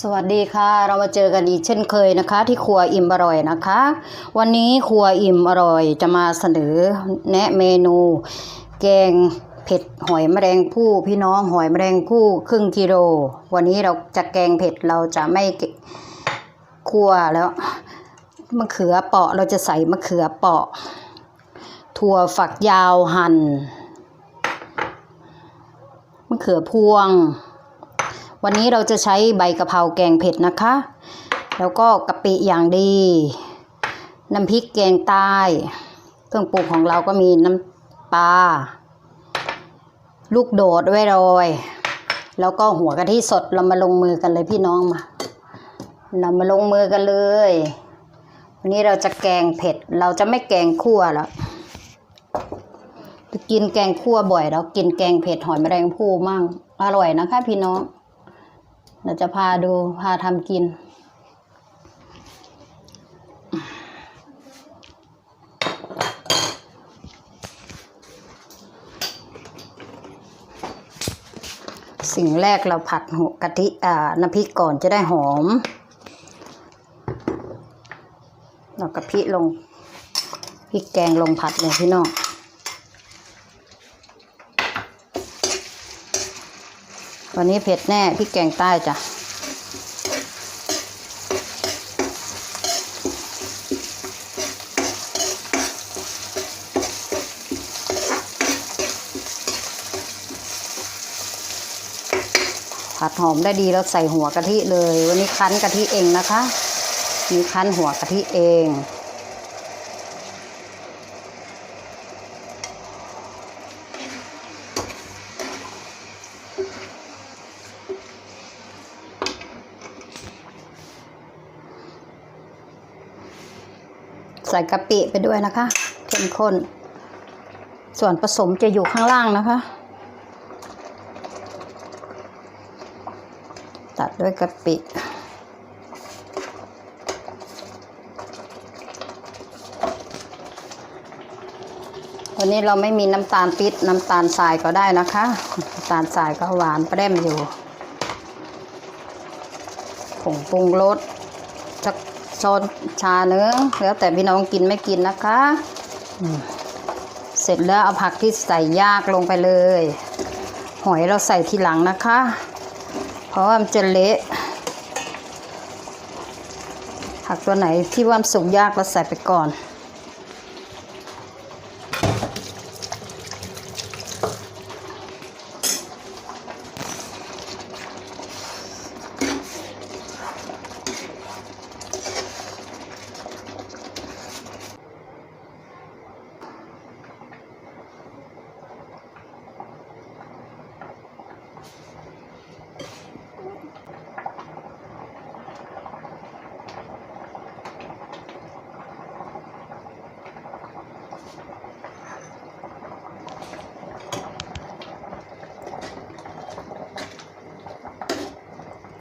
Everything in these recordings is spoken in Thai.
สวัสดีค่ะ เรามาเจอกันอีกเช่นเคยนะคะ ที่ครัวอิ่มอร่อยนะคะ วันนี้ครัวอิ่มอร่อยจะมาเสนอแนะเมนู แกงเผ็ดหอยแมลงภู่พี่น้องหอยแมลงภู่ครึ่งกิโล วันนี้เราจะแกงเผ็ดเราจะไม่คั่วแล้วมะเขือเปาะเราจะใส่มะเขือเปาะ ถั่วฝักยาวหั่นมะเขือพวง วันนี้เราจะใช้ใบกะเพราแกงเผ็ดนะคะ แล้วก็กะปิอย่างดี น้ำพริกแกงใต้เครื่องปรุงของเราก็มีน้ำปลาลูกโดดไว้โรยแล้วก็หัวกะทิสดเรามาลงมือกันเลยพี่น้องมา เรามาลงมือกันเลย วันนี้เราจะแกงเผ็ด เราจะไม่แกงคั่วแล้วกินแกงคั่วบ่อยแล้วกินแกงเผ็ดหอยแมลงภู่มั่งอร่อยนะคะพี่น้อง เราจะพาดูพาทำกิน สิ่งแรกเราผัดหัวกะทิอ่าน้ำพริกก่อนจะได้หอม เรากะทิลงพริกแกงลงผัดเลยพี่น้อง วันนี้เผ็ดแน่พริกแกงใต้จ้ะผัดหอมได้ดีแล้วใส่หัวกะทิเลย วันนี้คั้นกะทิเองนะคะ มีคั้นหัวกะทิเอง ใส่กะปิไปด้วยนะคะ เข้มข้น ส่วนผสมจะอยู่ข้างล่างนะคะ ตัดด้วยกะปิวันนี้เราไม่มีน้ำตาลปิดน้ำตาลทรายก็ได้นะคะน้ำตาลทรายก็หวานแปร่มอยู่ผงปรุงรส สักช้อนชาเนื้อแล้วแต่พี่น้องกินไม่กินนะคะอืมเสร็จแล้วเอาผักที่ใส่ยากลงไปเลย หอยเราใส่ทีหลังนะคะ เพราะว่ามันจะเละผักตัวไหนที่ว่ามันสุกยากเราใส่ไปก่อน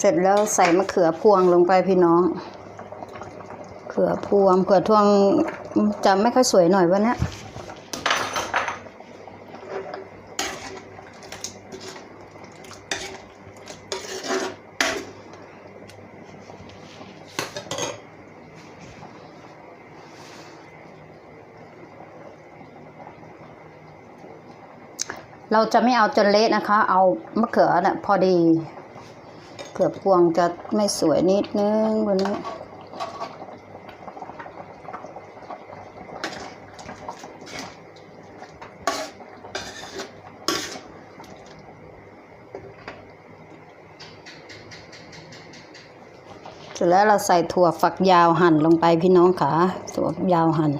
ร็จแล้วใส่มะเขือพวงลงไปพี่น้องเขือพวงเขือพวงจะไม่ค่อยสวยหน่อยวันนี้เราจะไม่เอาจนเละนะคะ เอามะเขือน่ะพอดี เกือบพวงจะไม่สวยนิดนึงวันนี้เสร็จแล้วเราใส่ถั่วฝักยาวหั่นลงไปพี่น้องขาถั่วฝักยาวหั่น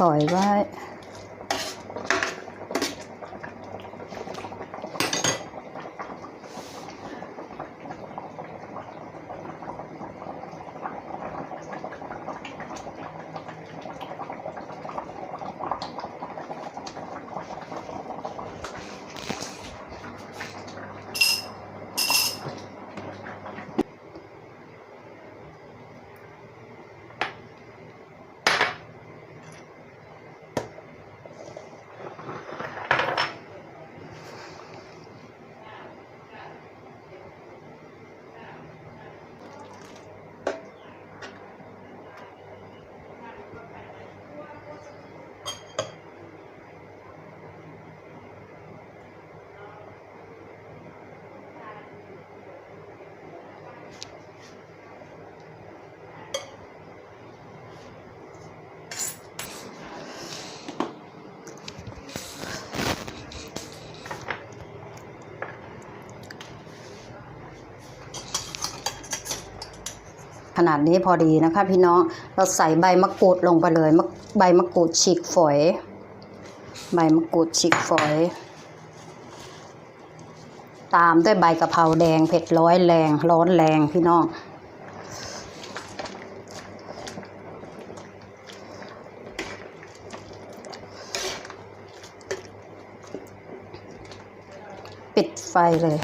ปล่อยไว้ ขนาดนี้พอดีนะคะ พี่น้องเราใส่ใบมะกรูดลงไปเลยใบมะกรูดฉีกฝอย ใบมะกรูดฉีกฝอย ตามด้วยใบกะเพราแดงเผ็ดร้อยแรงร้อนแรงพี่น้องปิดไฟเลย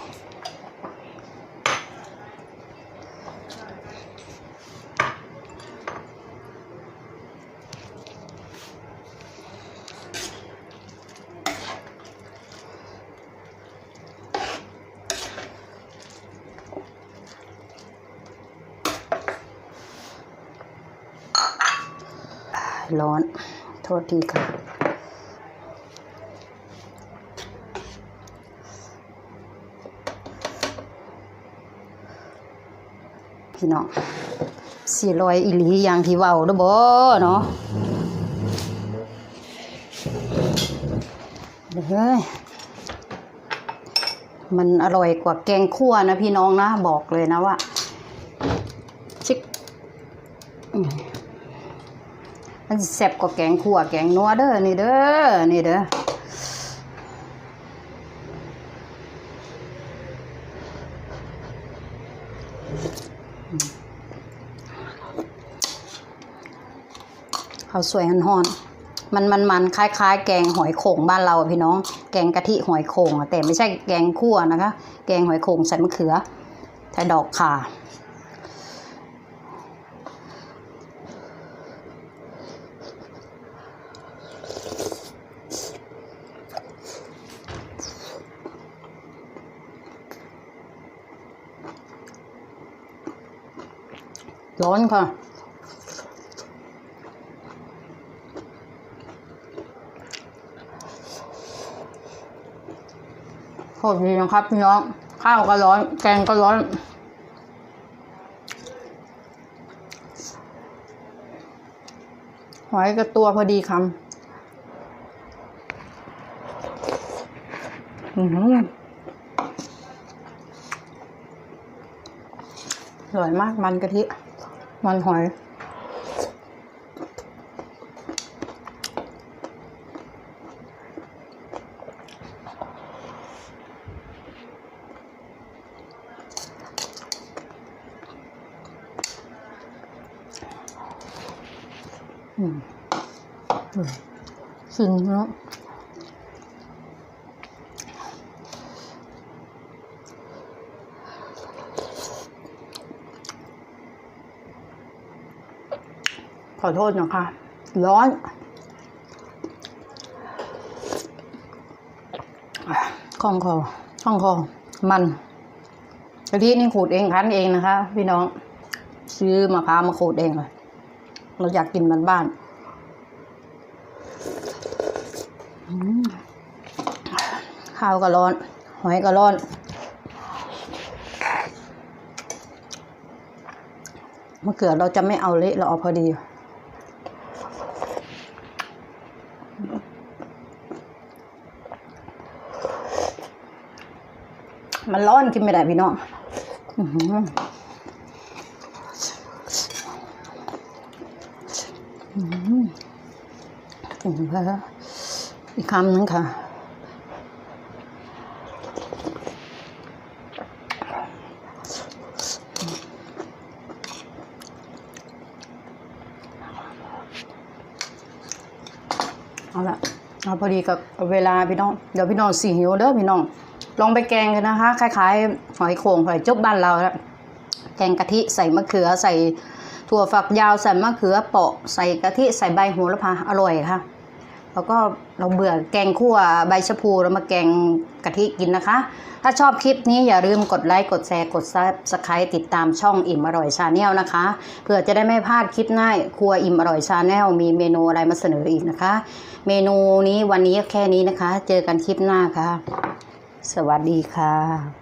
ร้อน โทษทีค่ะ พี่น้องสี่รอยอีหลีอย่างที่เว้าเด้อบ่เนาะเฮ้ยมันอร่อยกว่าแกงคั่วนะพี่น้องนะ บอกเลยนะว่าชิค มันแซ่บกว่าแกงคั่วแกงนัวเด้อนี่เด้อนี่เด้อข้าวสวยห่อนๆมันมันมันคล้ายๆ แกงหอยโข่งบ้านเราพี่น้อง แกงกะทิหอยโข่งแต่ไม่ใช่แกงคั่วนะคะ แกงหอยโข่งใส่มะเขือใส่ดอกข่า ร้อนค่ะ โคตรดีนะครับพี่น้อง ข้าวก็ร้อน แกงก็ร้อนหอยกับตัวพอดีคำอือหืออร่อยมากมันกะทิ มันหอยอืมอืมซึ้งเนาะ ขอโทษนะคะ ร้อนอะคล่องคอคล่องคอ มันกะทินี่ขูดเองคั้นเองนะคะ พี่น้อง ซื้อมะพร้าวมาขูดเองเลยเราอยากกินมันบ้านข้าวก็ร้อน หอยก็ร้อนมะเขือเราจะไม่เอาเละเราเอาพอดี มันร้อนกินไม่ได้พี่น้องอือหือถึงแล้วอีกคำหนึงค่ะเอาละเอาพอดีกับเวลาพี่น้อง เดี๋ยวพี่น้องสี่หิวเด้อพี่น้อง ลองไปแกงกันนะคะ คล้ายๆ หอยโข่งหอยจุบบ้านเราแล้วแกงกะทิใส่มะเขือใส่ถั่วฝักยาวใส่มะเขือเปาะใส่กะทิใส่ใบโหระพาอร่อยค่ะ แล้วก็เราเบื่อแกงคั่วใบชะพูเรามาแกงกะทิกินนะคะ ถ้าชอบคลิปนี้อย่าลืมกดไลค์กดแชร์กดซับสไครต์ติดตามช่องอิ่มอร่อยชาแนลนะคะเพื่อจะได้ไม่พลาดคลิปหน้าครัวอิ่มอร่อยชาแนลมีเมนูอะไรมาเสนออีกนะคะ เมนูนี้วันนี้แค่นี้นะคะ เจอกันคลิปหน้าค่ะ สวัสดีค่ะ